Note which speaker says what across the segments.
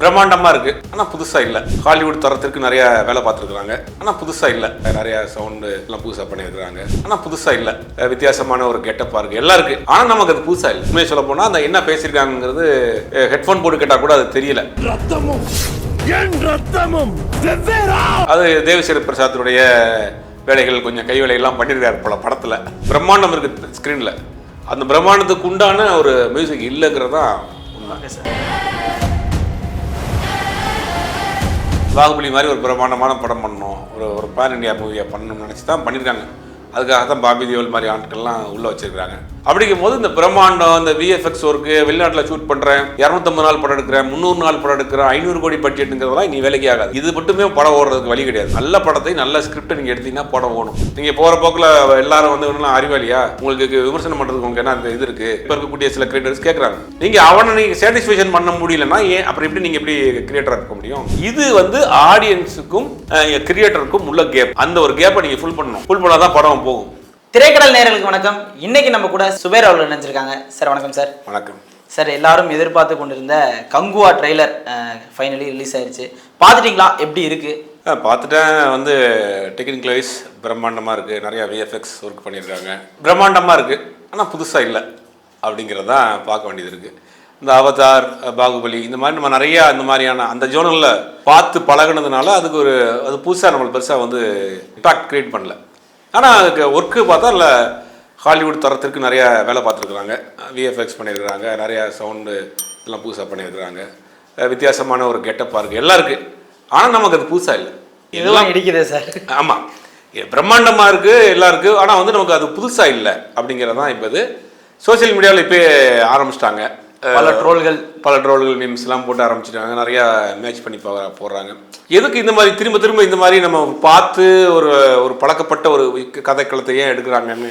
Speaker 1: பிரம்மாண்டமாக இருக்கு. ஆனால் புதுசாக இல்லை. ஹாலிவுட் தரத்திற்கு நிறைய வேலை பார்த்துருக்குறாங்க. ஆனால் புதுசாக இல்லை. நிறைய சவுண்டு எல்லாம் புதுசாக பண்ணியிருக்கிறாங்க. ஆனால் புதுசாக இல்லை. வித்தியாசமான ஒரு கெட்டப்பாக இருக்கு. எல்லாம் இருக்கு. ஆனால் நமக்கு அது புதுசாக இல்லை. உண்மையை சொல்ல போனால் அந்த என்ன பேசியிருக்காங்கிறது ஹெட்ஃபோன் போட்டு கேட்டால் கூட அது தெரியல.
Speaker 2: ரத்தமும் என் ரத்தமும் வெவ்வேறா!
Speaker 1: அது தேவஸ்ரீ பிரசாத்துடைய வேலைகள் கொஞ்சம் கை வேலையெல்லாம் பண்ணியிருக்காரு பல படத்தில். பிரம்மாண்டம் இருக்கு ஸ்க்ரீனில் அந்த பிரம்மாண்டத்துக்கு உண்டான ஒரு மியூசிக் இல்லைங்கிறது தான் உண்மை
Speaker 3: சார்
Speaker 1: பாகுபலி மாதிரி ஒரு பிரம்மாண்டமான படம் பண்ணணும். ஒரு ஒரு பேன் இண்டியா மூவியை பண்ணணும்னு நினச்சி தான் பண்ணியிருக்காங்க. அதுக்காக தான் பாபி தேவல் மாதிரி ஆட்கள்லாம் உள்ளே வச்சிருக்காங்க அப்படிங்கும் போது இந்த பிரம்மாண்டம் இந்த விஎஃப்எக்ஸ் ஒர்க்கு வெளிநாட்டில் ஷூட் பண்ணுறேன் இரநூத்தம்பது நாள் படம் எடுக்கிறேன் முந்நூறு நாள் படம் எடுக்கிறேன் ஐநூறு கோடி பட்ஜெட்டுங்கிறதெல்லாம் நீ வேலைக்கு ஆகாது. இது மட்டுமே படம் ஓடுறதுக்கு வழி கிடையாது. நல்ல படத்தை நல்ல ஸ்கிரிப்டை நீங்கள் எடுத்தீங்கன்னா படம் ஓடும். நீங்கள் போகிற போக்கில் எல்லாரும் வந்து ஒன்றும் அறிவாளியா உங்களுக்கு விமர்சனம் பண்ணுறதுக்கு உங்களுக்கு என்ன இது இருக்குது இப்போ இருக்கக்கூடிய சில கிரியேட்டர்ஸ் கேட்குறாங்க நீங்கள் அவனை நீங்கள் சாட்டிஸ்ஃபேக்ஷன் பண்ண முடியலன்னா ஏன் அப்புறம் எப்படி நீங்கள் எப்படி கிரியேட்டராக இருக்க முடியும்? இது வந்து ஆடியன்ஸுக்கும் கிரியேட்டருக்கும் உள்ள கேப் அந்த ஒரு கேப்பை நீங்கள் ஃபுல் பண்ணணும். ஃபுல் பண்ணால் தான் படம் போகும்.
Speaker 3: திரைக்கடல் நேயர்களுக்கு வணக்கம். இன்னைக்கு நம்ம கூட சுபேர் அவர்கள் நினைச்சிருக்காங்க சார் வணக்கம் சார்.
Speaker 1: வணக்கம்.
Speaker 3: சார் எல்லாரும் எதிர்பார்த்து கொண்டிருந்த கங்குவா ட்ரெய்லர் ஃபைனலி ரிலீஸ் ஆயிருச்சு. பார்த்துட்டீங்களா? எப்படி இருக்கு?
Speaker 1: ஆ, பார்த்துட்டேன். வந்து டெக்னிக்கல் வைஸ் பிரம்மாண்டமாக இருக்குது நிறையா விஎஃப்எக்ஸ் ஒர்க் பண்ணியிருக்காங்க. பிரம்மாண்டமாக இருக்குது ஆனால் புதுசாக இல்லை. அப்படிங்கிறது தான் பார்க்க வேண்டியது இருக்குது இந்த அவதார் பாகுபலி இந்த மாதிரி நம்ம நிறையா இந்த மாதிரியான அந்த ஜோனலில் பார்த்து பழகுனதுனால அதுக்கு ஒரு அது புதுசாக நம்மளுக்கு பெருசாக வந்து இம்பாக்ட் க்ரியேட் பண்ணல. ஆனால் அதுக்கு ஒர்க்கு பார்த்தா இல்லை ஹாலிவுட் தரத்திற்கு நிறையா வேலை பார்த்துருக்குறாங்க. விஎஃப்எக்ஸ் பண்ணியிருக்கிறாங்க நிறையா சவுண்டு எல்லாம் புதுசாக பண்ணியிருக்கிறாங்க. வித்தியாசமான ஒரு கெட்டப்பாக இருக்குது எல்லாம் இருக்குது ஆனால் நமக்கு அது புதுசாக இல்லை.
Speaker 3: இதெல்லாம் இடிக்குதே சார்.
Speaker 1: ஆமாம் பிரம்மாண்டமாக இருக்குது எல்லாம் இருக்குது ஆனால் வந்து நமக்கு அது புதுசாக இல்லை அப்படிங்கிறது தான் இப்போ இது. சோஷியல் மீடியாவில் இப்போ ஆரம்பிச்சிட்டாங்க.
Speaker 3: பல ட்ரோல்கள்.
Speaker 1: பல ட்ரோல்கள் மீம்ஸ் எல்லாம் போட்டு ஆரம்பிச்சிட்டாங்க. நிறையா மேட்ச் பண்ணி போடுறாங்க. எதுக்கு இந்த மாதிரி திரும்ப திரும்ப இந்த மாதிரி நம்ம பார்த்து ஒரு ஒரு பழக்கப்பட்ட ஒரு கதைக்களத்தை ஏன் எடுக்கிறாங்கன்னு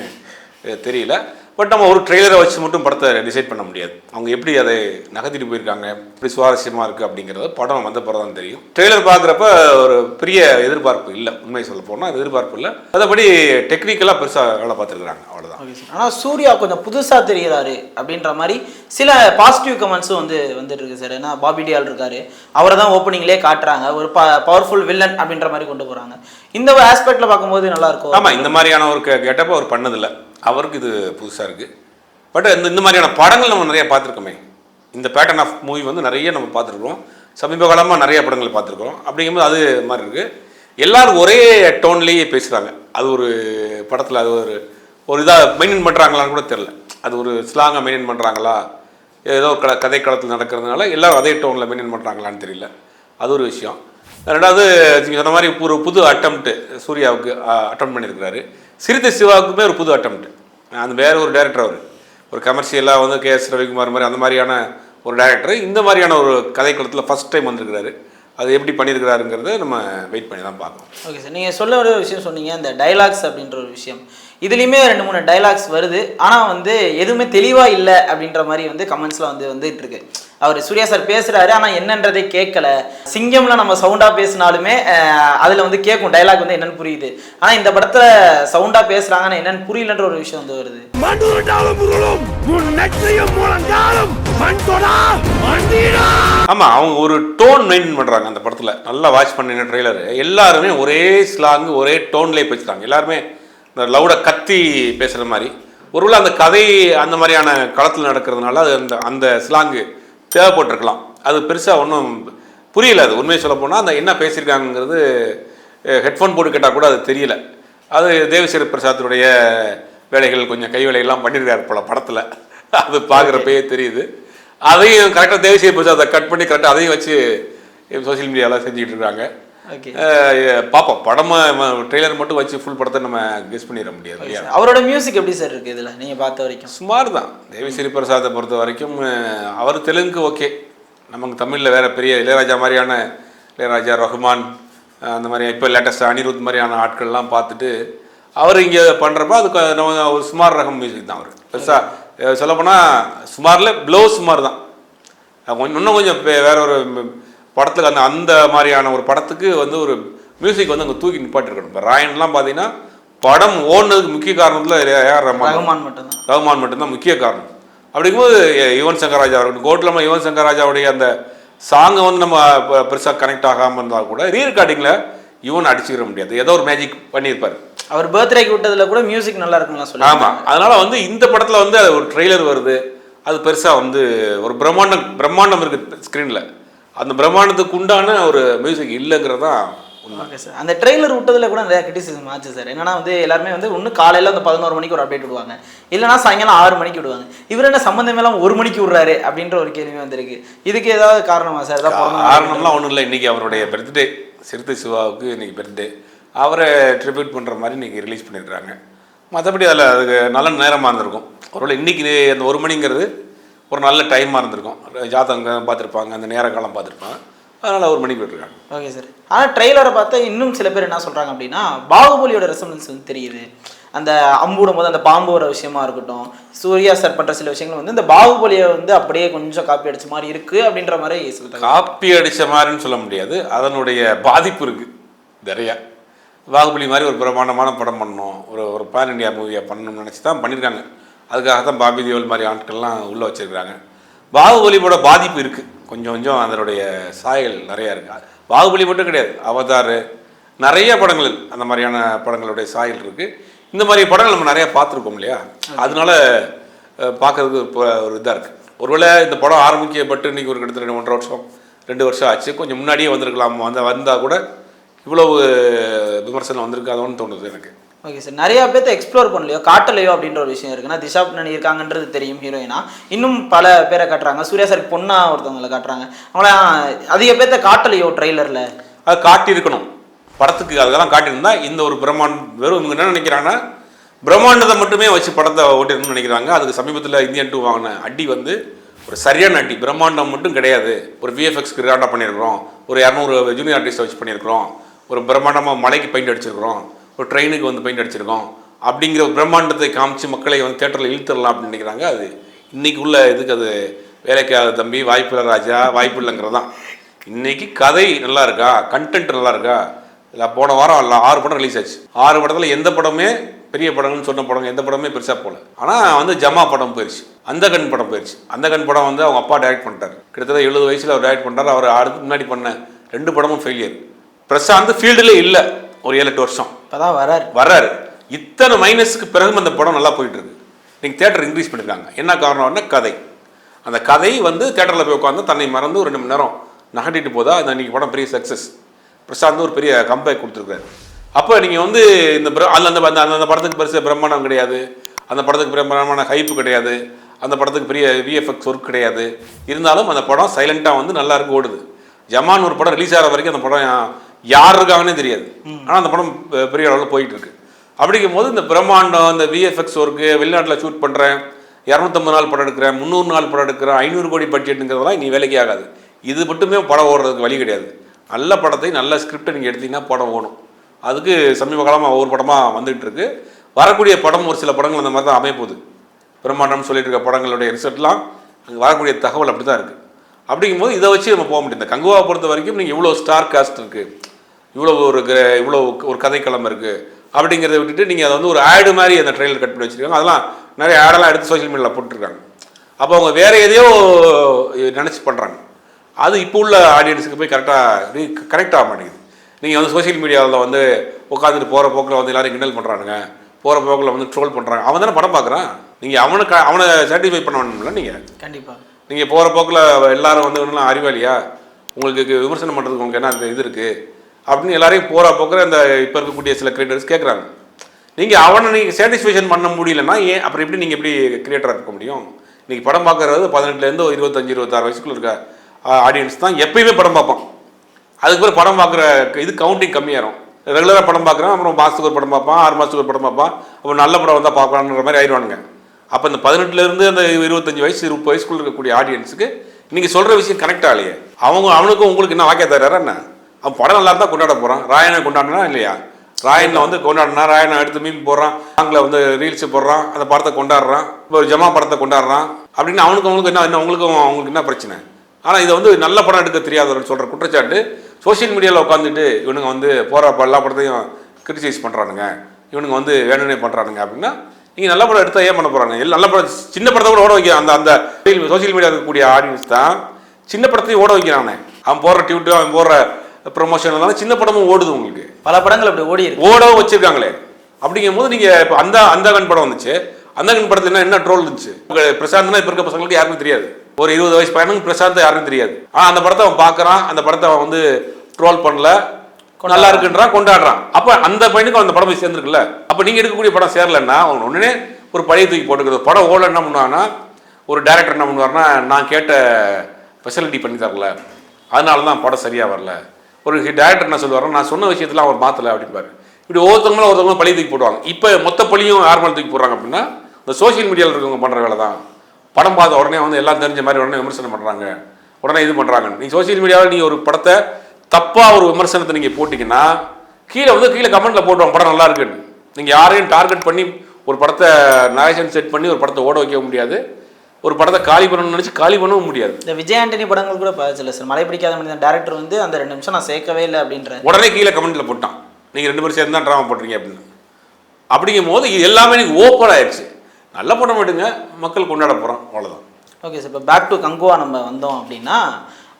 Speaker 1: தெரியல. பட் நம்ம ஒரு ட்ரெய்லரை வச்சு மட்டும் படத்தை டிசைட் பண்ண முடியாது. அவங்க எப்படி அதை நகர்த்திட்டு போயிருக்காங்க எப்படி சுவாரஸ்யமாக இருக்குது அப்படிங்கிறது படம் வந்த பிறகு தான் தெரியும். ட்ரெய்லர் பார்க்குறப்ப ஒரு பெரிய எதிர்பார்ப்பு இல்லை. உண்மை சொல்ல போனால் எதிர்பார்ப்பு இல்லை. மற்றபடி டெக்னிக்கலாக பெருசாக வேலை பார்த்துருக்குறாங்க. அவ்வளோதான்
Speaker 3: ஆனால் சூர்யா கொஞ்சம் புதுசாக தெரிகிறாரு அப்படின்ற மாதிரி சில பாசிட்டிவ் கமெண்ட்ஸும் வந்து வந்துட்டு இருக்கு சார் ஏன்னா பாபி டியால் இருக்காரு. அவரை தான் ஓப்பனிங்லேயே காட்டுறாங்க. ஒரு ப பவர்ஃபுல் வில்லன் அப்படின்ற மாதிரி கொண்டு போகிறாங்க இந்த ஆஸ்பெக்டில் பார்க்கும்போது நல்லா இருக்கும்
Speaker 1: ஆமாம் இந்த மாதிரியான ஒரு கெட்டப்ப அவர் பண்ணதில்லை. அவருக்கு இது புதுசாக இருக்குது பட் இந்த இந்த மாதிரியான படங்கள் நம்ம நிறைய பார்த்துருக்கோமே. இந்த பேட்டர்ன் ஆஃப் மூவி வந்து நிறைய நம்ம பார்த்துருக்கோம் சமீப காலமாக நிறைய படங்கள் பார்த்துருக்கோம் அப்படிங்கும்போது அது மாதிரி இருக்குது எல்லாரும் ஒரே டோன்லேயே பேசுகிறாங்க அது ஒரு படத்தில் அது ஒரு ஒரு இதாக மெயின்டைன் பண்ணுறாங்களான்னு கூட தெரில அது ஒரு ஸ்லாங்காக மெயின்டைன் பண்ணுறாங்களா ஏதோ க கதை களத்தில் நடக்கிறதுனால எல்லோரும் அதே டோனில் மெயின்டைன் பண்ணுறாங்களான்னு தெரியல. அது ஒரு விஷயம். ரெண்டாவது நீங்கள் சொன்ன மாதிரி ஒரு புது அட்டம்ப்ட் சூர்யாவுக்கு அட்டம் பண்ணியிருக்கிறாரு. சிறுத்தை சிவாவுக்குமே ஒரு புது அட்டம்ப்ட் அந்த வேறு ஒரு டேரக்டர் அவர். ஒரு கமர்ஷியலாக வந்து கே எஸ் ரவிக்குமார் மாதிரி அந்த மாதிரியான ஒரு டேரக்டர் இந்த மாதிரியான ஒரு கதைக்குளத்தில் ஃபஸ்ட் டைம் வந்திருக்கிறாரு. அது எப்படி பண்ணியிருக்கிறாருங்கிறத நம்ம வெயிட் பண்ணி தான் பார்க்கணும்.
Speaker 3: ஓகே சார் நீங்கள் சொல்ல ஒரு விஷயம் சொன்னீங்க. இந்த டைலாக்ஸ் அப்படின்ற ஒரு விஷயம். இதுலேயுமே ரெண்டு மூணு டைலாக்ஸ் வருது. ஆனால் வந்து எதுவுமே தெளிவாக இல்லை அப்படின்ற மாதிரி வந்து கமெண்ட்ஸில் வந்து வந்துட்டு இருக்கு. அவர் சூர்யா சார் பேசுகிறாரு ஆனால் என்னன்றதே கேட்கல சிங்கம்ல நம்ம சவுண்டாக பேசினாலுமே அதில் வந்து கேட்கும் டைலாக் வந்து என்னன்னு புரியுது. ஆனால் இந்த படத்தில் சவுண்டாக பேசுகிறாங்க ஆனால் என்னன்னு புரியலன்ற ஒரு விஷயம் வந்து வருது.
Speaker 1: ஆமாம் அவங்க ஒரு டோன் மெயின்டைன் பண்ணுறாங்க அந்த படத்தில். நல்லா வாட்ச் பண்ணின ட்ரெய்லர் எல்லாருமே ஒரே ஸ்லாங் ஒரே டோன்லேயே பேசுகிறாங்க எல்லாருமே இந்த லவுடாக கத்தி பேசுகிற மாதிரி. ஒருவேளை அந்த கதை அந்த மாதிரியான களத்தில் நடக்கிறதுனால அது அந்த அந்த ஸ்லாங்கு தேவைப்பட்டிருக்கலாம். அது பெருசாக ஒன்றும் புரியல அது. உண்மையை சொல்ல போனால் அந்த என்ன பேசியிருக்காங்கிறது ஹெட்ஃபோன் போட்டு கேட்டால் கூட அது தெரியல. அது தேவஸ்ரீ பிரசாத்துடைய வேலைகள் கொஞ்சம் கை வேலைகள்லாம் பண்ணியிருக்காரு போல படத்தில். அது பார்க்குறப்பயே தெரியுது. அதையும் கரெக்டாக தேவஸ்ரீ பிரசாத் அதை கட் பண்ணி கரெக்டாக அதையும் வச்சு சோஷியல் மீடியாவில் செஞ்சுக்கிட்டு இருக்காங்க. பார்ப்போம் படமாக ட்ரெய்லர் மட்டும் வச்சு ஃபுல் படத்தை நம்ம கெஸ் பண்ணிட முடியாது இல்லையா?
Speaker 3: அவரோட மியூசிக் எப்படி சார் இருக்கு இதில்? நீங்கள் பார்த்த வரைக்கும்.
Speaker 1: சுமார் தான் தேவிஸ்ரீ பிரசாத்தை பொறுத்த வரைக்கும் அவர் தெலுங்கு ஓகே நமக்கு தமிழில் வேற பெரிய இளையராஜா மாதிரியான இளையராஜா ரஹ்மான் அந்த மாதிரி இப்போ லேட்டஸ்ட் அனிருத் மாதிரியான ஆட்கள்லாம் பார்த்துட்டு அவர் இங்கே பண்ணுறப்ப நம்ம ஒரு சுமார் ரகம் மியூசிக் தான் அவர். பெருசாக சொல்லப்போனால் சுமாரில் ப்ளோ சுமார் தான் கொஞ்சம் இன்னும் கொஞ்சம் வேற ஒரு படத்துக்கு அந்த அந்த மாதிரியான ஒரு படத்துக்கு வந்து ஒரு மியூசிக் வந்து அங்கே தூக்கி நிப்பாட்டிருக்கணும். இப்போ ராயன்லாம் பார்த்தீங்கன்னா படம் ஓடுனதுக்கு முக்கிய காரணத்தில் ஏஆர் ரஹ்மான்
Speaker 3: ரகுமான் மட்டும்தான்
Speaker 1: ரஹ்மான் மட்டும்தான் முக்கிய காரணம். அப்படிங்கும்போது யுவன் சங்கர் ராஜா இருக்கட்டும் கோட்லமா யுவன் சங்கர் ராஜாவுடைய அந்த சாங்கை வந்து நம்ம பெருசாக கனெக்ட் ஆகாமல் இருந்தால் கூட ரீ ரெக்கார்டிங்கில் இவன் அடிச்சுக்கிற முடியாது. ஏதோ ஒரு மேஜிக் பண்ணியிருப்பார்.
Speaker 3: அவர் பர்த்டேக்கு விட்டதுல கூட மியூசிக் நல்லா இருக்குங்களா சொல்லி
Speaker 1: ஆமாம் அதனால வந்து இந்த படத்தில் வந்து அது ஒரு ட்ரெய்லர் வருது. அது பெருசாக வந்து ஒரு பிரம்மாண்டம் பிரம்மாண்டம் இருக்குது ஸ்க்ரீனில் அந்த பிரம்மாண்டத்துக்கு உண்டான ஒரு மியூசிக் இல்லைங்கிறது தான் உண்மை.
Speaker 3: ஓகே சார் அந்த ட்ரெய்லர் விட்டதுல கூட நிறைய கிரிட்டிசிசம் ஆச்சு சார் என்னன்னா வந்து எல்லாருமே வந்து ஒன்று காலையில் அந்த பதினோரு மணிக்கு ஒரு அப்டேட் விடுவாங்க. இல்லைனா சாயங்காலம் ஆறு மணிக்கு விடுவாங்க. இவர் என்ன சம்மந்தமே இல்லாமல் ஒரு மணிக்கு விடுறாரு அப்படின்ற ஒரு கேள்வி வந்திருக்கு. இதுக்கு ஏதாவது காரணமா சார் ஏதாவது
Speaker 1: காரணம்லாம் ஒன்றும் இல்லை. இன்றைக்கி அவருடைய பர்த்டே சிறுத்தை சிவாவுக்கு இன்றைக்கி பர்த்டே அவரை ட்ரிபியூட் பண்ணுற மாதிரி இன்றைக்கி ரிலீஸ் பண்ணியிருக்காங்க மற்றபடி அதில் அதுக்கு நல்ல நேரமாக இருந்திருக்கும். ஒருவேளை இன்றைக்கி அந்த ஒரு மணிங்கிறது ஒரு நல்ல டைமாக இருந்திருக்கும். ஜாதகம் பார்த்துருப்பாங்க அந்த நேர காலம் பார்த்துருப்பாங்க. அதனால் ஒரு மணிக்கு விட்டுருக்காங்க
Speaker 3: ஓகே சார் ஆனால் ட்ரெய்லரை பார்த்தா இன்னும் சில பேர் என்ன சொல்கிறாங்க அப்படின்னா பாகுபலியோட ரெசம்பன்ஸ் வந்து தெரியுது. அந்த அம்புடும் போது அந்த பாம்பு வர விஷயமா இருக்கட்டும் சூர்யா சார் பண்ணுற சில விஷயங்கள் வந்து இந்த பாகுபலியை வந்து அப்படியே கொஞ்சம் காப்பி அடிச்ச மாதிரி இருக்குது அப்படின்ற மாதிரி சொல்லிட்டாங்க.
Speaker 1: காப்பி அடித்த மாதிரின்னு சொல்ல முடியாது. அதனுடைய பாதிப்பு இருக்குது நிறையா. பாகுபலி மாதிரி ஒரு பிரமாண்டமான படம் பண்ணணும். ஒரு ஒரு பேன் இண்டியா மூவியாக பண்ணணும்னு நினச்சி தான் பண்ணியிருக்காங்க அதுக்காக தான் பாபி தேவல் மாதிரி ஆட்கள்லாம் உள்ளே வச்சிருக்காங்க பாகுபலியோட பாதிப்பு இருக்குது கொஞ்சம் கொஞ்சம் அதனுடைய சாயல் நிறையா இருக்குது பாகுபலி மட்டும் கிடையாது. அவதார் நிறைய படங்கள் அந்த மாதிரியான படங்களுடைய சாயல் இருக்குது இந்த மாதிரி படங்கள் நம்ம நிறையா பார்த்துருக்கோம் இல்லையா? அதனால பார்க்கறதுக்கு இப்போ ஒரு இதாக இருக்குது ஒருவேளை இந்த படம் ஆரம்பிக்கப்பட்டு இன்றைக்கி ஒரு கிட்டத்தட்ட ரெண்டு ஒன்றரை வருஷம் ரெண்டு வருஷம் ஆச்சு. கொஞ்சம் முன்னாடியே வந்திருக்கலாம். வந்த வந்தால் கூட இவ்வளவு விமர்சனம் வந்திருக்காதோன்னு தோணுது எனக்கு.
Speaker 3: ஓகே சார் நிறைய பேர்த்த எக்ஸ்ப்ளோர் பண்ணலையோ காட்டலையோ அப்படின்ற ஒரு விஷயம் இருக்குன்னா திஷா பின்னாடி இருக்காங்கன்றது தெரியும் ஹீரோயினா இன்னும் பல பேரை காட்டுறாங்க. சூர்யா சார் பொண்ணா ஒருத்தவங்களை காட்டுறாங்க. அவங்கள அதிக பேர்த்த காட்டலையோ ட்ரெய்லரில்
Speaker 1: அது காட்டியிருக்கணும். படத்துக்கு அதெல்லாம் காட்டியிருந்தா இந்த ஒரு பிரம்மாண்டம் வெறும் இவங்க என்ன நினைக்கிறாங்கன்னா பிரம்மாண்டத்தை மட்டுமே வச்சு படத்தை ஓட்டிருக்கணும்னு நினைக்கிறாங்க. அதுக்கு சமீபத்தில் இந்தியன் டூ வாங்கின அடி வந்து ஒரு சரியான அடி. பிரம்மாண்டம் மட்டும் கிடையாது. ஒரு விஎஃப்எக்ஸ்க்கு கிராண்டாக பண்ணியிருக்கிறோம். ஒரு இரநூறு ஜூனியர் ஆர்டிஸ்ட்டை வச்சு பண்ணியிருக்கிறோம். ஒரு பிரம்மாண்டமாக மலைக்கு பெயிண்ட் அடிச்சிருக்கிறோம். ஒரு ட்ரெயினுக்கு வந்து பெயிண்ட் அடிச்சிருக்கோம். அப்படிங்கிற ஒரு பிரம்மாண்டத்தை காமிச்சு மக்களை வந்து தேட்டரில் இழுத்துடலாம் அப்படின்னு நினைக்கிறாங்க. அது இன்றைக்கி உள்ள இதுக்கு அது வேலைக்காத தம்பி வாய்ப்பில்லை ராஜா வாய்ப்பு இல்லைங்கிறதான். இன்னைக்கு கதை நல்லா இருக்கா? கண்டென்ட் நல்லா இருக்கா? இல்லை போன வாரம் இல்லை ஆறு படம் ரிலீஸ் ஆச்சு. ஆறு படத்தில் எந்த படமே பெரிய படம்னு சொன்ன படம் எந்த படமே பெருசாக போகல. ஆனால் வந்து ஜமா படம் போயிடுச்சு அந்த கண் படம் போயிடுச்சு அந்த கண் படம் வந்து அவங்க அப்பா டைரக்ட் பண்ணிட்டார். கிட்டத்தட்ட எழுபது வயசில் அவர் டைரக்ட் பண்ணிட்டார். அவர் அடுத்து முன்னாடி பண்ண ரெண்டு படமும் ஃபெயிலியர் பிரசாந்த் ஃபீல்டில் இல்லை. ஒரு ஏழு எட்டு வருஷம்.
Speaker 3: இப்போதான் தான் வராரு.
Speaker 1: வர்றாரு இத்தனை மைனஸுக்கு பிறகும் அந்த படம் நல்லா போயிட்டு இருக்கு நீங்கள் தேட்டர் இன்க்ரீஸ் பண்ணியிருக்காங்க என்ன காரணம்னா கதை. அந்த கதை வந்து தேட்டரில் போய் உட்காந்து தன்னை மறந்து ஒரு ரெண்டு மணி நேரம் நகட்டிட்டு போதா அந்த அன்றைக்கி படம் பெரிய சக்ஸஸ் பிரசாந்த் ஒரு பெரிய கம்பேக் கொடுத்துருக்காரு. அப்போ நீங்கள் வந்து இந்த பிர- அந்த அந்த அந்த- படத்துக்கு பெருசு பிரம்மாண்டம் கிடையாது. அந்த படத்துக்கு பிரம்மாண்டமான ஹைப்பு கிடையாது. அந்த படத்துக்கு பெரிய விஎஃப்எக்ஸ் ஒர்க் கிடையாது. இருந்தாலும் அந்த படம் சைலண்ட்டாக வந்து நல்லாயிருக்கு ஓடுது. ஜமான் ஒரு படம் ரிலீஸ் ஆகிற வரைக்கும் அந்த படம் யார் இருக்காங்கன்னே தெரியாது. ஆனால் அந்த படம் பெரிய அளவில் போயிட்டு இருக்கு அப்படிங்கும் போது இந்த பிரம்மாண்டம் இந்த விஎஃப்எக்ஸ் ஒர்க்கு வெளிநாட்டில் ஷூட் பண்ணுறேன் இரநூத்தம்பது நாள் படம் எடுக்கிறேன் முந்நூறு நாள் படம் எடுக்கிறேன் ஐநூறு கோடி பட்ஜெட்டுங்கிறதெல்லாம் நீ வேலைக்கு ஆகாது. இது மட்டுமே படம் ஓடுறதுக்கு வழி கிடையாது. நல்ல படத்தை நல்ல ஸ்கிரிப்டை நீங்கள் எடுத்தீங்கன்னா படம் ஓடும். அதுக்கு சமீப காலமாக ஒவ்வொரு படமாக வந்துகிட்டு இருக்கு வரக்கூடிய படம் ஒரு சில படங்கள் அந்த மாதிரி தான் அமையப்போகுது. பிரம்மாண்டம்னு சொல்லிட்டு இருக்க படங்களுடைய ரிசல்ட்லாம் அங்கே வரக்கூடிய தகவல் அப்படி தான் இருக்குது அப்படிங்கும்போது இதை வச்சு நம்ம போக முடியும். இந்த கங்குவாவை பொறுத்த வரைக்கும் நீங்கள் இவ்வளோ ஸ்டார் காஸ்ட் இருக்குது இவ்வளோ ஒரு இவ்வளோ ஒரு கதைக்களம் இருக்குது அப்படிங்கிறத விட்டுட்டு நீங்கள் அதை வந்து ஒரு ஆடு மாதிரி அந்த ட்ரெயிலர் கட் பண்ணி வச்சுருக்காங்க. அதெல்லாம் நிறைய ஆடெல்லாம் எடுத்து சோஷியல் மீடியாவில் போட்டிருக்காங்க. அப்போ அவங்க வேற எதையோ நினச்சி பண்ணுறாங்க அது இப்போ உள்ள ஆடியன்ஸுக்கு போய் கரெக்டாக கனெக்ட் ஆக மாட்டேங்குது. நீங்கள் வந்து சோஷியல் மீடியாவில் வந்து உட்காந்துட்டு போகிற போக்கில் வந்து எல்லாரும் கிண்டல் பண்ணுறானுங்க போகிற போக்கில் வந்து ட்ரோல் பண்ணுறாங்க அவன் தானே படம் பார்க்குறான் நீங்கள் அவனுக்கு அவனை சாட்டிஸ்ஃபை பண்ண வேணும்ல நீங்கள்
Speaker 3: கண்டிப்பாக
Speaker 1: நீங்கள் போகிற போக்கில் எல்லாரும் வந்து அறிவாளியா உங்களுக்கு விமர்சனம் பண்ணுறதுக்கு உங்களுக்கு என்ன அந்த இது இருக்குது அப்படின்னு எல்லாரையும் போகிற போக்கில் அந்த இப்போ இருக்கக்கூடிய சில கிரியேட்டர்ஸ் கேட்குறாங்க நீங்கள் அவனை நீங்கள் சாட்டிஸ்ஃபேக்ஷன் பண்ண முடியலன்னா ஏன்? அப்புறம் எப்படி நீங்கள் எப்படி கிரியேட்டராக இருக்க முடியும்? இன்றைக்கி படம் பார்க்குறது பதினெட்டுலேருந்து இருபத்தஞ்சி இருபத்தாறு வயசுக்குள்ள இருக்க ஆடியன்ஸ் தான் எப்பயுமே படம் பார்ப்பான். அதுக்கு பிறகு படம் பார்க்குற இது கவுண்டிங் கம்மியாயிரும். ரெகுலராக படம் பார்க்குறான் அப்புறம் மாதத்துக்கு ஒரு படம் பார்ப்பான் ஆறு மாதத்துக்கு ஒரு படம் பார்ப்பான் அப்புறம் நல்ல படம் வந்தால் பார்க்கலான்ற மாதிரி ஆயிடுவானுங்க. அப்போ இந்த பதினெட்டுலேருந்து அந்த இருபத்தஞ்சி வயசு முப்பது வயசுக்குள்ள இருக்கக்கூடிய ஆடியன்ஸுக்கு நீங்கள் சொல்கிற விஷயம் கனெக்ட் ஆகலையே அவங்க அவனுக்கும் உங்களுக்கு என்ன வாக்கிய தர்றாரா என்ன? அவன் படம் நல்லா இருந்தால் கொண்டாட போகிறான் ராயனை கொண்டாடினா இல்லையா? ராயனில் வந்து கொண்டாடினா ராயனை எடுத்து மீன் போடுறான் ஆங்கில வந்து ரீல்ஸ் போடுறான் அந்த படத்தை கொண்டாடுறான் இப்போ ஒரு ஜமா படத்தை கொண்டாடுறான் அப்படின்னு அவனுக்கு அவனுக்கு என்ன என்ன உங்களுக்கும் அவங்களுக்கு என்ன பிரச்சனை? ஆனால் இதை வந்து நல்ல படம் எடுக்க தெரியாதவர்கள் சொல்கிற குற்றச்சாட்டு. சோஷியல் மீடியாவில் உட்காந்துட்டு இவனுங்க வந்து போகிற எல்லா படத்தையும் கிரிட்டிசைஸ் பண்ணுறானுங்க இவனுங்க வந்து வேணும்னே பண்ணுறானுங்க அப்படின்னா நீங்கள் நல்ல படம் எடுத்தால் ஏன் பண்ண போகிறாங்க எல்லாம் நல்ல படம் சின்ன படத்தை கூட ஓட வைக்க அந்த அந்த சோஷியல் மீடியாவில் இருக்கக்கூடிய ஆடியன்ஸ் தான் சின்ன படத்தையும் ஓட வைக்கிறானே. அவன் போடுற டியூட்டு அவன் போடுற ப்ரொமோஷன் இருந்தாலும் சின்ன படமும் ஓடுது உங்களுக்கு.
Speaker 3: பல படங்கள் அப்படி ஓடி
Speaker 1: ஓடவும் வச்சிருக்காங்களே. அப்படிங்கும் போது நீங்க இப்போ அந்த அந்த கண் படம் வந்துச்சு. அந்த கண் படத்துல என்ன என்ன ட்ரோல் இருந்துச்சு? பிரசாந்த்னா இப்ப இருக்க பசங்களுக்கு யாருக்கும் தெரியாது. ஒரு இருபது வயசு பையனுக்கு பிரசாந்த் யாருக்கும் தெரியாது. ஆனா அந்த படத்தை அவன் பார்க்கறான் அந்த படத்தை அவன் வந்து ட்ரோல் பண்ணல. நல்லா இருக்குன்றான் கொண்டாடுறான். அப்ப அந்த பையனுக்கு அந்த படம் போய் சேர்ந்துருக்குல்ல. அப்ப நீங்க எடுக்கக்கூடிய படம் சேரலன்னா அவன் உடனே ஒரு பழைய தூக்கி போட்டுக்கிறது. படம் ஓடல என்ன பண்ணுவான்னா ஒரு டேரக்டர் என்ன பண்ணுவார்னா நான் கேட்ட ஃபெசிலிட்டி பண்ணி தரல. அதனால தான் படம் சரியா வரல. ஒரு டேரக்டர் என்ன சொல்லுவார் நான் சொன்ன விஷயத்தில் அவர் மாற்றலை அப்படின்பாரு இப்படி ஒவ்வொருத்தவங்களும் ஒருத்தவங்களும் பழி தூக்கி போடுவாங்க. இப்போ மொத்த பழியும் யார் மேலே தூக்கி போடுறாங்க அப்படின்னா இந்த சோஷியல் மீடியாவில் இருக்கவங்க பண்ணுற வேலை தான். படம் பார்த்த உடனே வந்து எல்லாம் தெரிஞ்ச மாதிரி உடனே விமர்சனம் பண்ணுறாங்க உடனே இது பண்ணுறாங்க நீங்கள் சோஷியல் மீடியாவில் நீங்கள் ஒரு படத்தை தப்பாக ஒரு விமர்சனத்தை நீங்கள் போட்டிங்கன்னா கீழே வந்து கீழே கமெண்ட்டில் போட்டுவாங்க படம் நல்லா இருக்குன்னு. நீங்கள் யாரையும் டார்கெட் பண்ணி ஒரு படத்தை நாயசன் செட் பண்ணி ஒரு படத்தை ஓட வைக்க முடியாது. ஒரு படத்தை காலி பண்ணணும்னு நினச்சி காலி பண்ணவும் முடியாது.
Speaker 3: இந்த விஜய் ஆண்டனி படங்கள் கூட பார்த்துல சார் மழை பிடிக்காத மனிதன் டேரக்டர் வந்து அந்த ரெண்டு நிமிஷம் நான் சேர்க்கவே இல்லை அப்படின்ற.
Speaker 1: உடனே கீழே கமெண்ட்டில் போட்டான். நீங்கள் ரெண்டு பேரும் சேர்ந்து தான் ட்ராமா போடுறீங்க அப்படின்னு. அப்படிங்கும் போது இது எல்லாமே எனக்கு ஓப்பன் ஆயிடுச்சு. நல்ல படம் விடுங்க மக்கள் கொண்டாட போகிறோம் அவ்வளோதான்
Speaker 3: ஓகே சார் இப்போ பேக் டு கங்குவா நம்ம வந்தோம் அப்படின்னா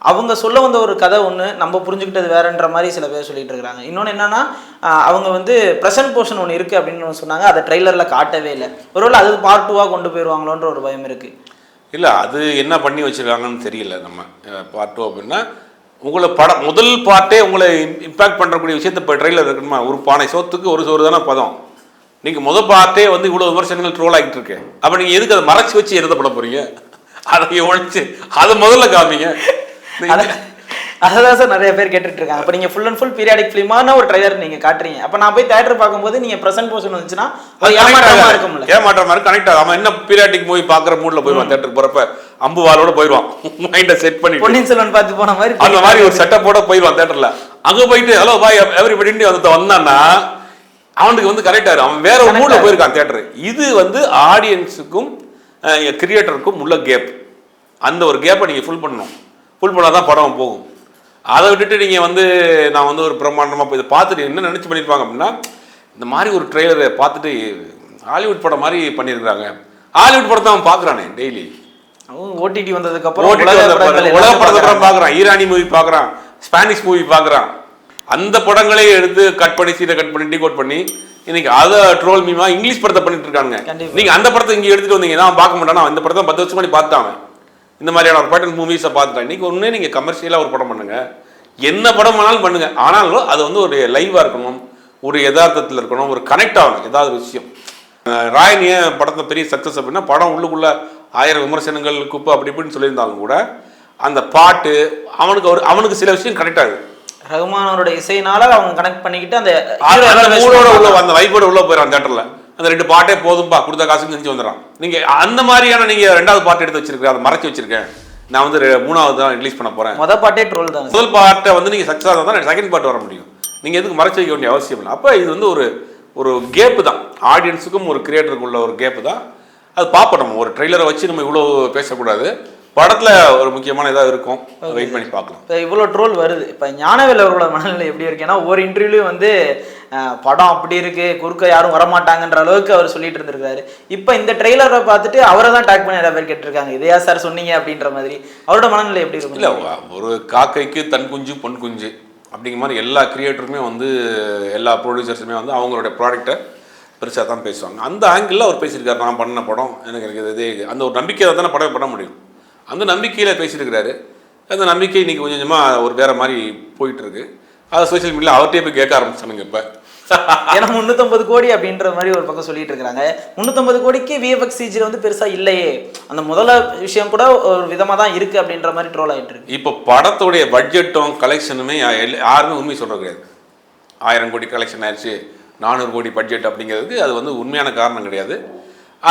Speaker 3: அவங்க சொல்ல வந்த ஒரு கதை ஒன்று நம்ம புரிஞ்சுக்கிட்டது வேறன்ற மாதிரி சில பேர் சொல்லிட்டு இருக்காங்க. இன்னொன்று என்னன்னா அவங்க வந்து ப்ரெசன்ட் போர்ஷன் ஒன்று இருக்குது அப்படின்னு சொன்னாங்க. அதை ட்ரெய்லரில் காட்டவே இல்லை. ஒருவேளை அது பார்ட் டூவாக கொண்டு போயிடுவாங்களோன்ற ஒரு பயம் இருக்குது
Speaker 1: இல்லை அது என்ன பண்ணி வச்சுருக்காங்கன்னு தெரியல நம்ம பார்ட் டூ அப்படின்னா உங்களை படம் முதல் பார்ட்டே உங்களை இம்பேக்ட் பண்ணுறக்கூடிய விஷயத்தை இப்போ ட்ரெயிலர் இருக்கணுமா ஒரு பானை சோத்துக்கு ஒரு சோறு தானே பதம். நீங்கள் முதல் பார்ட்டே வந்து இவ்வளோ விமர்சனங்கள் ட்ரோல் ஆகிட்டு இருக்கு. அப்போ நீங்கள் எதுக்கு அதை மறைச்சி வச்சு எழுதப்பட போகிறீங்க அதை உழைச்சி அதை முதல்ல காமிங்க.
Speaker 3: அதான் சார் நிறைய பேர் கேட்டுட்டு இருக்காங்க அப்போ நீங்கள் ஃபுல் அண்ட் ஃபுல் பீரியாடிக் ஃபிலிமான ஒரு ட்ரைலர் நீங்கள் காட்டுறீங்க. அப்போ நான் போய் தேட்டர் பார்க்கும்போது நீங்கள் ப்ரெசன்ட் போர்ஷன் வந்துச்சுன்னா அது ஏமாற்றமாக இருக்கும்ல.
Speaker 1: ஏமாற்ற மாதிரி கனெக்ட் ஆகும் அவன் என்ன பீரியாட்டிக் மூவி பார்க்குற மூடில் போயிடுவான் தேட்டருக்கு போகிறப்ப அம்பு வாளோட போயிடுவான். மைண்டை செட் பண்ணி
Speaker 3: பொன்னியின் செல்வன் பார்த்து போன மாதிரி
Speaker 1: அந்த மாதிரி ஒரு செட்டப்போட போயிடுவான் தேட்டர்ல அங்க போயிட்டு ஹலோ பாய் எவரிபடி வந்து வந்தான்னா அவனுக்கு வந்து கரெக்டா இருக்கும் அவன் வேற ஒரு மூட்ல. போயிருக்கான் தேட்டர் இது வந்து ஆடியன்ஸுக்கும் கிரியேட்டருக்கும் உள்ள கேப் அந்த ஒரு கேப்பை நீங்க ஃபுல் பண்ணணும். ஃபுல் பண்ணாதான் படம் போகும். அதை விட்டுட்டு நீங்க வந்து நான் வந்து ஒரு பிரம்மாண்டமா போய் இதை பார்த்துட்டு என்ன நினைச்சு பண்ணிருப்பாங்க அப்படின்னா இந்த மாதிரி ஒரு ட்ரெய்லரை பார்த்துட்டு ஹாலிவுட் படம் மாதிரி பண்ணியிருக்காங்க ஹாலிவுட் படத்தை அவன் பார்க்கறானே டெய்லி.
Speaker 3: ஓடிடி வந்ததுக்கு அப்புறம்
Speaker 1: ஓடிடி
Speaker 3: உலக
Speaker 1: வந்த
Speaker 3: படங்கள்
Speaker 1: பாரு, உலக
Speaker 3: எல்லாத்தையும்
Speaker 1: படத்தை
Speaker 3: பார்க்கறாங்க.
Speaker 1: படம் பார்க்குறான். ஈரானி மூவி பார்க்குறான். ஸ்பானிஷ் மூவி பார்க்குறான். அந்த படங்களே எடுத்து கட் பண்ணி சீரை கட் பண்ணி டீகோட் பண்ணி இன்னைக்கு அதை ட்ரோல் மீமா இங்கிலீஷ் படத்தை பண்ணிட்டு இருக்காங்க
Speaker 3: கண்டிப்பா.
Speaker 1: நீங்க அந்த படத்தை இங்க எடுத்துட்டு வந்தீங்க நான் பார்க்க மாட்டானா. இந்த படத்தை பத்து வருஷம் பண்ணி பார்த்தாங்க இந்த மாதிரியான ஒரு பேட்டர்ன் மூவிஸை பார்த்துட்டேன் இன்னைக்கு ஒண்ணே நீங்க கமர்ஷியலாக ஒரு படம் பண்ணுங்க. என்ன படம் வேணாலும் பண்ணுங்க. ஆனாலும் அது வந்து ஒரு லைவா இருக்கணும் ஒரு யதார்த்தத்தில் இருக்கணும் ஒரு கனெக்ட் ஆகணும் ஏதாவது ஒரு விஷயம். ராயன் ஏன் படத்தை பெரிய சக்ஸஸ் அப்படின்னா படம் உள்ளுக்குள்ள ஆயிரம் விமர்சனங்கள் குப்பை அப்படி இப்படின்னு சொல்லியிருந்தாலும் கூட அந்த பாட்டு அவனுக்கு ஒரு அவனுக்கு சில விஷயம் கனெக்ட் ஆகுது.
Speaker 3: ரகுமானோட இசையினால அவங்க கனெக்ட் பண்ணிக்கிட்டு அந்த
Speaker 1: அந்த அந்த உள்ள. அந்த வைப்போட உள்ள போயிடறான் தேட்டர்ல அந்த ரெண்டு பாட்டே போதும்பா கொடுத்த காசுக்கு செஞ்சு வந்துடுறான். நீங்க அந்த மாதிரியான நீங்க ரெண்டாவது பாட்டு எடுத்து வச்சிருக்கேன் அதை மறைச்சு வச்சிருக்கேன். நான் வந்து மூணாவது தான் ரிலீஸ் பண்ண போறேன்.
Speaker 3: மொத பாட்டே ட்ரோல் தான்.
Speaker 1: முதல் பாட்டை வந்து நீங்க சக்ஸஸ் தான் செகண்ட் பார்ட் வர முடியும். நீங்க எதுக்கு மறைச்சு வைக்க வேண்டிய அவசியம் இல்லை. அப்ப இது வந்து ஒரு ஒரு கேப்பு தான். ஆடியன்ஸுக்கும் ஒரு கிரியேட்டருக்கும் உள்ள ஒரு கேப்பு தான். அது பார்ப்போம் நம்ம. ஒரு ட்ரெய்லரை வச்சு நம்ம இவ்வளோ பேசக்கூடாது. படத்துல ஒரு முக்கியமான இதாக இருக்கும். வெயிட் பண்ணி பார்க்கலாம்.
Speaker 3: இப்போ இவ்வளோ ட்ரோல் வருது. இப்போ ஞானவேல் அவர்களோட மனநிலை எப்படி இருக்கு? ஏன்னா ஒரு இன்டர்வியூலையும் வந்து படம் அப்படி இருக்குது குறுக்க யாரும் வரமாட்டாங்கன்ற அளவுக்கு அவர் சொல்லிட்டு இருந்திருக்காரு. இப்போ இந்த ட்ரெய்லரை பார்த்துட்டு அவரை தான் டேக் பண்ணி நிறைய பேர் கேட்டிருக்காங்க. இதையா சார் சொன்னீங்க அப்படின்ற மாதிரி. அவரோட மனநிலை எப்படி இருக்கும்?
Speaker 1: இல்லை ஒரு காக்கைக்கு தன் குஞ்சு பொன் குஞ்சு அப்படிங்கிற மாதிரி எல்லா கிரியேட்டருமே வந்து எல்லா ப்ரொடியூசர்ஸுமே வந்து அவங்களுடைய ப்ராடக்ட்டை பெருசாக தான் பேசுவாங்க. அந்த ஆங்கிளில் அவர் பேசியிருக்காரு நான் பண்ண படம் எனக்கு எனக்கு இது இதே. அந்த ஒரு நம்பிக்கையை தானே படம் பண்ண முடியும். அந்த நம்பிக்கையில் பேசியிருக்கிறாரு. அந்த நம்பிக்கை இன்றைக்கி கொஞ்சம் கொஞ்சமாக ஒரு வேறு மாதிரி போயிட்டுருக்கு அதை சோஷியல் மீடியாவில் அவர்கிட்டயே போய் கேட்க ஆரம்பிச்சானுங்க இப்போ.
Speaker 3: ஏன்னா முந்நூற்றம்பது கோடி அப்படின்ற மாதிரி ஒரு பக்கம் சொல்லிட்டு இருக்காங்க முந்நூற்றம்பது கோடிக்கு விஎஃப்எக்ஸ் சிஜியில் வந்து பெருசாக இல்லையே. அந்த முதல்ல விஷயம் கூட ஒரு விதமாக தான் இருக்கு அப்படின்ற மாதிரி ட்ரோல் ஆயிட்டு இருக்கு.
Speaker 1: இப்போ படத்துடைய பட்ஜெட்டும் கலெக்ஷனுமே யாருமே உண்மை சொல்கிறது கிடையாது. ஆயிரம் கோடி கலெக்ஷன் ஆயிடுச்சு நானூறு கோடி பட்ஜெட் அப்படிங்கிறதுக்கு அது வந்து உண்மையான காரணம் கிடையாது.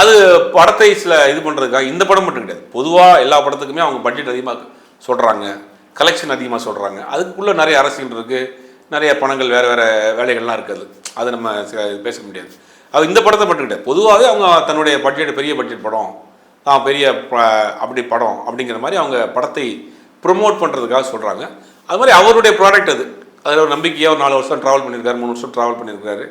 Speaker 1: அது படத்தை சில இது பண்ணுறதுக்காக இந்த படம் மட்டும் கிடையாது. பொதுவாக எல்லா படத்துக்குமே அவங்க பட்ஜெட் அதிகமாக சொல்கிறாங்க கலெக்ஷன் அதிகமாக சொல்கிறாங்க அதுக்குள்ளே நிறைய அரசியல் இருக்குது நிறைய பணங்கள் வேறு வேறு வேலைகள்லாம் இருக்குது அது நம்ம பேச முடியாது. அது இந்த படத்தை மட்டும் கிடையாது. பொதுவாகவே அவங்க தன்னுடைய பட்ஜெட் பெரிய பட்ஜெட் படம் தான் பெரிய ப- அப்படி படம் அப்படிங்கிற மாதிரி அவங்க படத்தை ப்ரொமோட் பண்ணுறதுக்காக சொல்கிறாங்க அது மாதிரி அவருடைய ப்ராடக்ட் அது. அதில் ஒரு நம்பிக்கையாக ஒரு நாலு வருஷம் ட்ராவல் பண்ணியிருக்காரு மூணு வருஷம் ட்ராவல் பண்ணியிருக்காரு.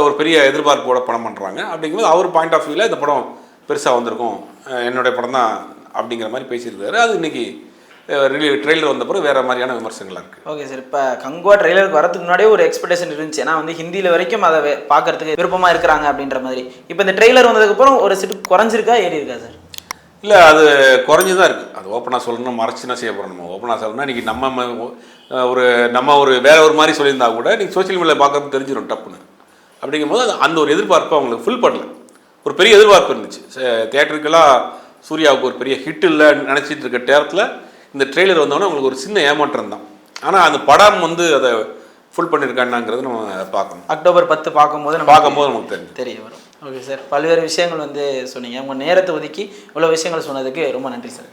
Speaker 1: ஒரு பெரிய எதிர்பார்ப்போட படம் பண்ணுறாங்க அப்படிங்கும்போது அவர் பாயிண்ட் ஆஃப் வியூவில் இந்த படம் பெருசாக வந்திருக்கும். என்னுடைய படம் தான் அப்படிங்கிற மாதிரி பேசியிருக்காரு. அது இன்னைக்கு ட்ரெய்லர் வந்த பிறகு வேறு மாதிரியான விமர்சனங்களாக இருக்குது
Speaker 3: ஓகே சார் இப்போ கங்குவா ட்ரெய்லருக்கு வரதுக்கு முன்னாடியே ஒரு எக்ஸ்பெக்டேஷன் இருந்துச்சு. ஏன்னா வந்து ஹிந்தியில் வரைக்கும் அதை பார்க்கறதுக்கு விருப்பமாக இருக்கிறாங்க அப்படின்ற மாதிரி. இப்போ இந்த ட்ரெய்லர் வந்ததுக்கப்புறம் ஒரு சிட்டு குறைஞ்சிருக்கா ஏறி இருக்கா சார்
Speaker 1: இல்லை அது குறைஞ்சி தான் இருக்குது அது ஓப்பனாக சொல்லணும் மறைச்சுனா செய்ய போகிறோம் நம்ம? ஓப்பனாக சொல்லணும்னா இன்றைக்கி நம்ம ஒரு நம்ம ஒரு வேற ஒரு மாதிரி சொல்லியிருந்தா கூட நீங்கள் சோஷியல் மீடியாவில் பார்க்கறது தெரிஞ்சிடும் டப்புன்னு. அப்படிங்கும்போது அந்த ஒரு எதிர்பார்ப்பு அவங்களுக்கு ஃபுல் பண்ணல ஒரு பெரிய எதிர்பார்ப்பு இருந்துச்சு. தேட்டருக்கெல்லாம் சூர்யாவுக்கு ஒரு பெரிய ஹிட் இல்லை நினச்சிட்டு இருக்க நேரத்தில் இந்த ட்ரெய்லர் வந்தோடனே அவங்களுக்கு ஒரு சின்ன ஏமாற்றம் தான். ஆனால் அந்த படம் வந்து அதை ஃபுல் பண்ணியிருக்காண்டாங்கிறது நம்ம பார்க்கணும்.
Speaker 3: அக்டோபர் பத்து பார்க்கும்போது நம்ம
Speaker 1: பார்க்கும்போது நமக்கு தெரிஞ்சு
Speaker 3: தெரிய வரும். ஓகே சார் பல்வேறு விஷயங்கள் வந்து சொன்னீங்க. உங்கள் நேரத்தை ஒதுக்கி இவ்வளோ விஷயங்கள் சொன்னதுக்கு ரொம்ப நன்றி சார்